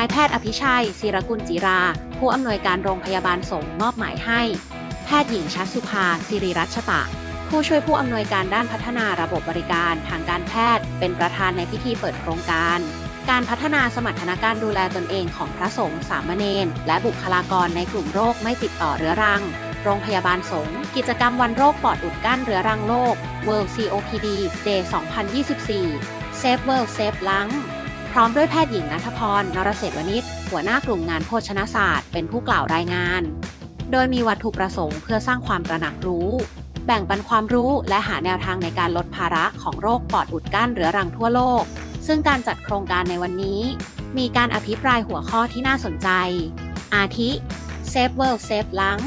ายแพทย์อภิชัยศิรกุลจิรา ผู้อำนวยการโรงพยาบาลสงฆ์มอบหมายให้ แพทย์หญิงชัดสุภาสิริรัชตะ ผู้ช่วยผู้อำนวยการด้านพัฒนาระบบบริการทางการแพทย์ เป็นประธานในพิธีเปิดโครงการ การพัฒนาสมรรถนะการดูแลตนเองของพระสงฆ์สามเณรและบุคลากรในกลุ่มโรคไม่ติดต่อเรื้อรัง โรงพยาบาลสงฆ์กิจกรรมวันโรคปอดอุดกั้นเรื้อรังโลก World COPD Day 2024 Save World Save Lung พร้อมด้วยแพทย์หญิงนัทพรนรเศรษฐวณิชหัวหน้ากลุ่มงานโภชนาศาสตร์ เป็นผู้กล่าวรายงาน โดยมีวัตถุประสงค์เพื่อสร้างความตระหนักรู้ แบ่งปันความรู้และหาแนวทางในการลดภาระของโรคปอดอุดกั้นเรื้อรังทั่วโลก ซึ่งการจัดโครงการในวันนี้ มีการอภิปรายหัวข้อที่น่าสนใจ อาทิ Save World Save Lung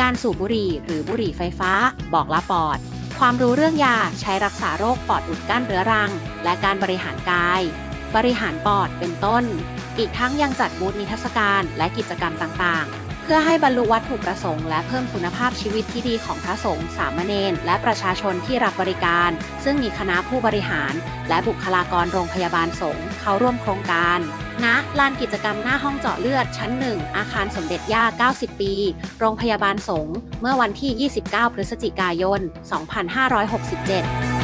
การสูบบุหรี่หรือบุหรี่ไฟฟ้า บอกละปอด ความรู้เรื่องยาใช้รักษาโรคปอดอุดกั้นเรื้อรัง และการบริหารกาย บริหารปอดเป็นต้น อีกทั้งยังจัดบูธนิทรรศการและกิจกรรมต่างๆ เพื่อให้บรรลุวัตถุประสงค์และเพิ่มคุณภาพชีวิตที่ดีของพระสงฆ์สามเณรและประชาชนที่รับบริการ ซึ่งมีคณะผู้บริหาร และบุคลากรโรงพยาบาลสงฆ์เข้าร่วมโครงการณลานกิจกรรมหน้าห้องเจาะเลือดชั้น1อาคารสมเด็จย่า 90 ปี โรงพยาบาลสงฆ์เมื่อวันที่ 29 พฤศจิกายน 2567